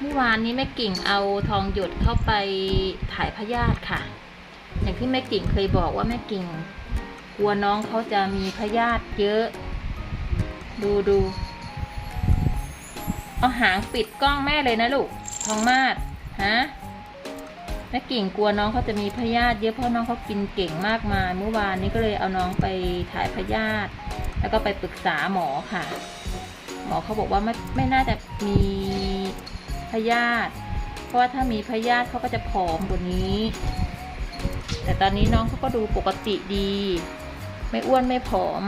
เมื่อวานนี้แม่กิ่งเอาทองหยดเข้าไปถ่ายพยาธิค่ะ อย่างที่แม่กิ่งเคยบอกว่าแม่กิ่งกลัวน้องเขาจะมีพยาธิเยอะ ดูดูเอาหางปิดกล้องแม่เลยนะลูกทองมาดฮะแม่กิ่งกลัวน้องเขาจะมีพยาธิเยอะเพราะน้องเขากินเก่งมากมาย เมื่อวานนี้ก็เลยเอาน้องไปถ่ายพยาธิแล้วก็ไปปรึกษาหมอค่ะ หมอเขาบอกว่าไม่ไม่น่าจะมีพยาธิเพราะว่าถ้ามีพยาธิเขาก็จะผอมกว่านี้ แต่ตอนนี้น้องเขาก็ดูปกติดี ไม่อ้วนไม่ผอม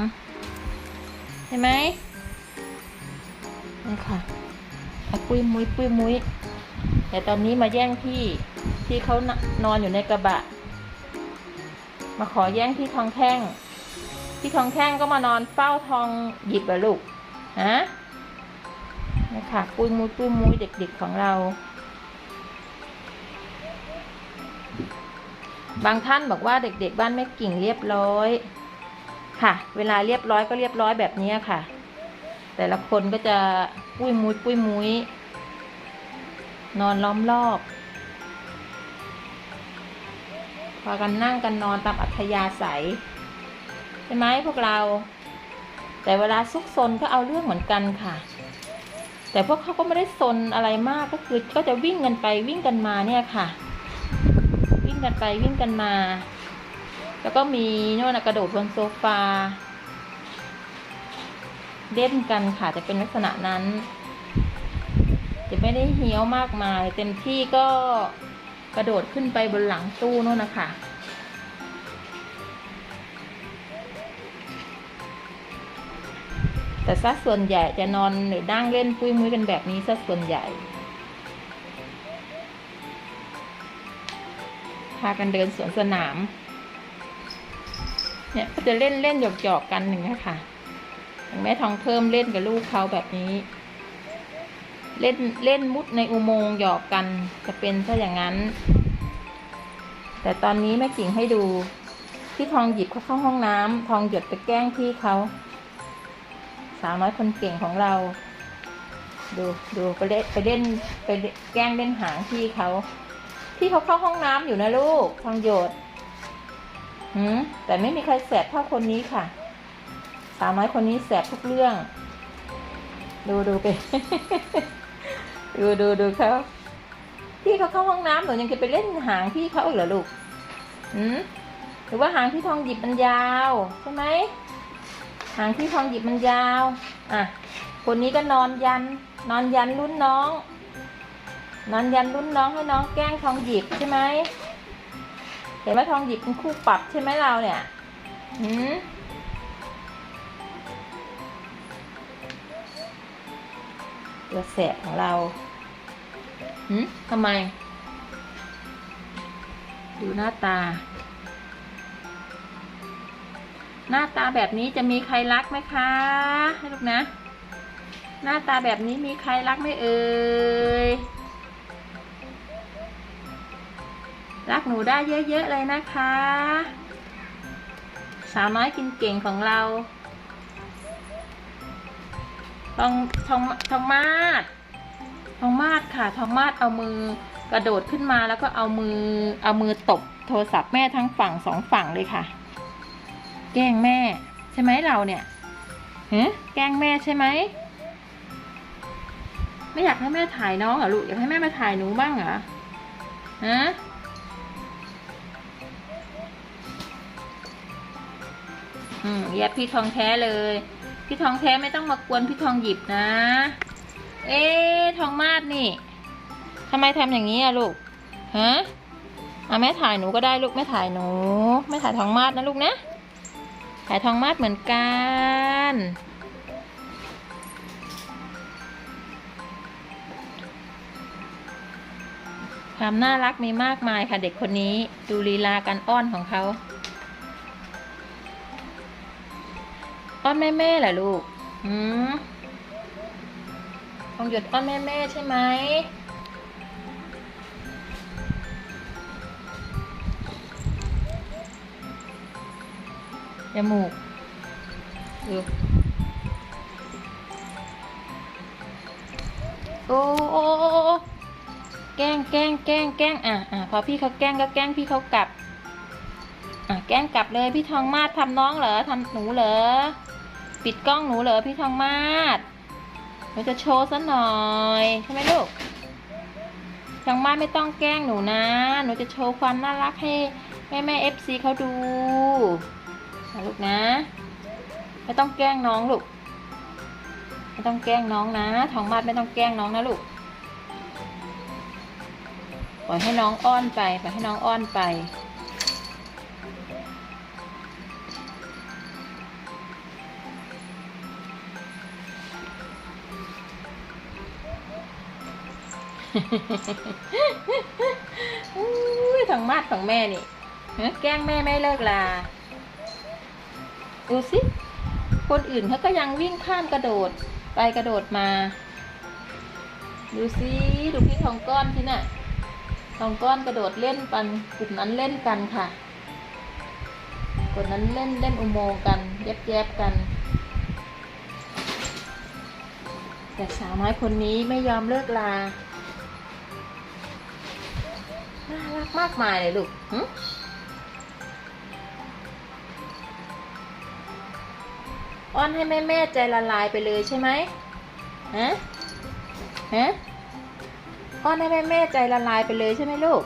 ใช่ไหมนี่ค่ะเอาปุ้ยมุ้ยปุ้ยมุ้ยแต่ตอนนี้มาแย่งพี่ที่เขานนอนอยู่ในกระบะ มาขอแย่งพี่ทองแท่งพี่ทองแท่งก็มานอนเฝ้าทองหยิบอะลูกฮะ นี่ค่ะปุ้ยมุ้ยปุ้ยมุ้ยเด็กๆของเรา บางท่านบอกว่าเด็กๆบ้านแม่กิ่งเรียบร้อย ค่ะ เวลาเรียบร้อยก็เรียบร้อยแบบนี้ค่ะ แต่ละคนก็จะปุ้ยมุ้ยปุ้ยมุ้ยนอนล้อมรอบพากันนั่งกันนอนตามอัธยาศัยใช่ไหมพวกเรา แต่เวลาซุกซนก็เอาเรื่องเหมือนกันค่ะ แต่พวกเขาก็ไม่ได้ซนอะไรมากก็คือก็จะวิ่งกันไปวิ่งกันมาเนี่ยค่ะ วิ่งกันไปวิ่งกันมา แล้วก็มีโน่นกระโดดบนโซฟาเล่นกันค่ะจะเป็นลักษณะนั้น จะไม่ได้เหี้ยวมากมาย เต็มที่ก็กระโดดขึ้นไปบนหลังตู้โน่นนะคะ แต่ซะส่วนใหญ่จะนอนหรือนั่งเล่นปุ้ยมุ้ยกันแบบนี้ซะส่วนใหญ่ พากันเดินสวนสนาม เนี่ยก็จะเล่นเล่นหยอกหยอกกันอย่งนี้ยค่ะแม่ทองเพิ่มเล่นกับลูกเขาแบบนี้ เล่นเล่นมุดในอุโมงค์หยอกกันจะเป็นซะอย่างนั้น แต่ตอนนี้แม่กิ่งให้ดูพี่ทองหยิบเขาเข้าห้องน้ำทองหยดไปแกล้งพี่เขา สาวน้อยคนเก่งของเรา ดูดูไปเล่นไปเล่นไปแกล้งเล่นหางพี่เขาพี่เขาเข้าห้องน้ำอยู่นะลูกทองหยดหืมแต่ไม่มีใครแสบเท่าคนนี้ค่ะ สาวน้อยคนนี้แสบทุกเรื่อง ดูดูไป ดูดูดูเขาพี่เขาเข้าห้องน้ำหนูยังจะไปเล่นหางพี่เขาอีกเหรอลูก หืมหรือว่าหางพี่ทองหยิบมันยาวใช่ไหมางพี่ทองหยิบมันยาว อะ คนนี้ก็นอนยัน นอนยันรุ่นน้อง นอนยันรุ่นน้องให้น้องแกล้งทองหยิบใช่ไหม เห็นไหมทองหยิบเป็นคู่ปรับใช่ไหมเราเนี่ยหืมตัวแสบของเราหืมทำไม ดูหน้าตา หน้าตาแบบนี้จะมีใครรักไหมคะ ให้ลูกนะ หน้าตาแบบนี้มีใครรักไหมเอ่ย รักหนูได้เยอะๆเลยนะคะ สาวน้อยกินเก่งของเราทองทองทองมาดทองมาดค่ะทองมาดเอามือกระโดดขึ้นมาแล้วก็เอามือเอามือตบโทรศัพท์แม่ทั้งฝั่งสองฝั่งเลยค่ะ แกล้งแม่ ใช่ไหมเราเนี่ยฮะแกล้งแม่ใช่ไหม ไม่อยากให้แม่ถ่ายน้องเหรอลูก อยากให้แม่มาถ่ายหนูบ้างเหรอฮะอืมแยบพี่ทองแท้เลย พี่ทองแท้ไม่ต้องมากวนพี่ทองหยิบนะ เอ๊ทองมาดนี่ทำไมทำอย่างนี้อะลูก ฮะอะแม่ถ่ายหนูก็ได้ลูกแม่ถ่ายหนูแม่ถ่ายทองมาดนะลูกนะ ถ่ายทองมาดเหมือนกัน ความน่ารักมีมากมายค่ะเด็กคนนี้ ดูลีลาการอ้อนของเขา อ้อนแม่แม่ๆเหรอลูกหืมทองหยุดอ้อนแม่แม่ใช่ไหม จมูกดูโอ้โอ้แกล้งแกล้งแกล้งแกล้งอะอะพอพี่เขาแกล้งก็แกล้งพี่เขากลับ อะแกล้งกลับเลยพี่ทองมาศทำน้องเหรอทำหนูเหรอปิดกล้องหนูเหรอพี่ทองมาศหนูจะโชว์ซะหน่อยใช่ไหมลูกทองมาศไม่ต้องแกล้งหนูนะ หนูจะโชว์ความน่ารักให้แม่แม่เอฟซีเขาดู นะลูกนะ ไม่ต้องแกล้งน้องลูก ไม่ต้องแกล้งน้องนะ ทองมาศไม่ต้องแกล้งน้องนะลูก ปล่อยให้น้องอ้อนไป ปล่อยให้น้องอ้อนไปอุ้ทางมาดของแม่นี่แกล้งแม่ไม่เลิกลา ดูสิ คนอื่นเขาก็ยังวิ่งข้ามกระโดดไปกระโดดมา ดูสิดูพี่ทองก้อนที่น่ะทองก้อนกระโดดเล่นกันกลุ่มนั้นเล่นกันค่ะคนนั้นเล่นเล่นอุโมงกันแยบแยบกัน แต่สาวน้อยคนนี้ไม่ยอมเลิกลาน่ารักมากมายเลยลูก อ้อนให้แม่แม่ใจละลายไปเลยใช่ไหมฮะฮะอ้อนให้แม่แม่ใจละลายไปเลยใช่ไหมลูก